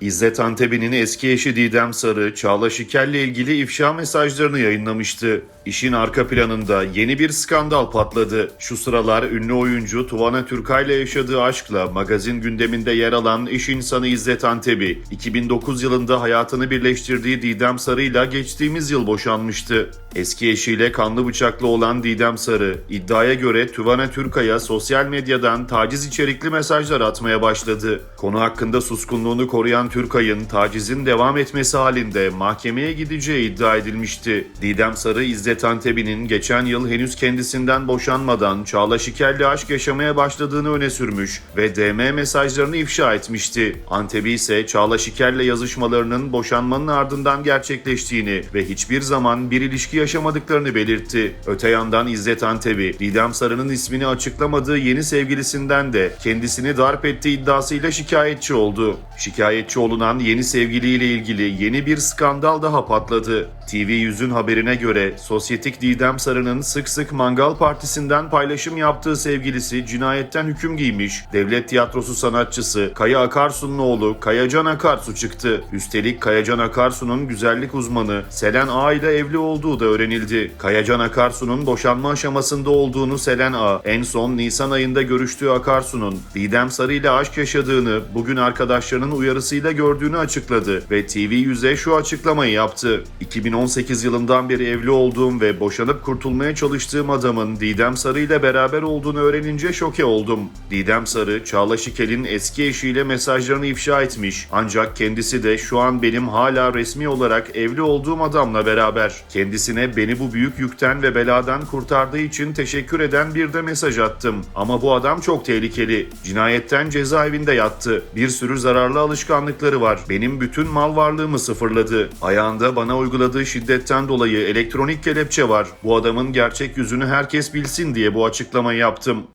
İzzet Antebi'nin eski eşi Didem Sarı, Çağla Şikel'le ilgili ifşa mesajlarını yayınlamıştı. İşin arka planında yeni bir skandal patladı. Şu sıralar ünlü oyuncu Tuvana Türkay'la yaşadığı aşkla magazin gündeminde yer alan iş insanı İzzet Antebi, 2009 yılında hayatını birleştirdiği Didem Sarı'yla geçtiğimiz yıl boşanmıştı. Eski eşiyle kanlı bıçaklı olan Didem Sarı, iddiaya göre Tuvana Türkay'a sosyal medyadan taciz içerikli mesajlar atmaya başladı. Konu hakkında suskunluğunu koruyan Türkay'ın tacizin devam etmesi halinde mahkemeye gideceği iddia edilmişti. Didem Sarı, İzzet Antebi'nin geçen yıl henüz kendisinden boşanmadan Çağla Şikel'le aşk yaşamaya başladığını öne sürmüş ve DM mesajlarını ifşa etmişti. Antebi ise Çağla Şikel'le yazışmalarının boşanmanın ardından gerçekleştiğini ve hiçbir zaman bir ilişki yaşamadıklarını belirtti. Öte yandan İzzet Antebi, Didem Sarı'nın ismini açıklamadığı yeni sevgilisinden de kendisini darp ettiği iddiasıyla şikayetçi oldu. Şikayetçi olunan yeni sevgiliyle ilgili yeni bir skandal daha patladı. TV100'ün haberine göre sosyetik Didem Sarı'nın sık sık mangal partisinden paylaşım yaptığı sevgilisi cinayetten hüküm giymiş. Devlet tiyatrosu sanatçısı Kaya Akarsu'nun oğlu Kayacan Akarsu çıktı. Üstelik Kayacan Akarsu'nun güzellik uzmanı Selen A ile evli olduğu da öğrenildi. Kayacan Akarsu'nun boşanma aşamasında olduğunu Selen A en son Nisan ayında görüştüğü Akarsu'nun Didem Sarı ile aşk yaşadığını bugün arkadaşlarının uyarısıyla gördüğünü açıkladı ve TV100'e şu açıklamayı yaptı. 2018 yılından beri evli olduğum ve boşanıp kurtulmaya çalıştığım adamın Didem Sarı ile beraber olduğunu öğrenince şoke oldum. Didem Sarı, Çağla Şikel'in eski eşiyle mesajlarını ifşa etmiş. Ancak kendisi de şu an benim hala resmi olarak evli olduğum adamla beraber. Kendisine beni bu büyük yükten ve beladan kurtardığı için teşekkür eden bir de mesaj attım. Ama bu adam çok tehlikeli. Cinayetten cezaevinde yattı. Bir sürü zararlı alışkanlıkları var. Benim bütün mal varlığımı sıfırladı. Ayağında bana uyguladığı şiddetten dolayı elektronik kelepçe var. Bu adamın gerçek yüzünü herkes bilsin diye bu açıklamayı yaptım.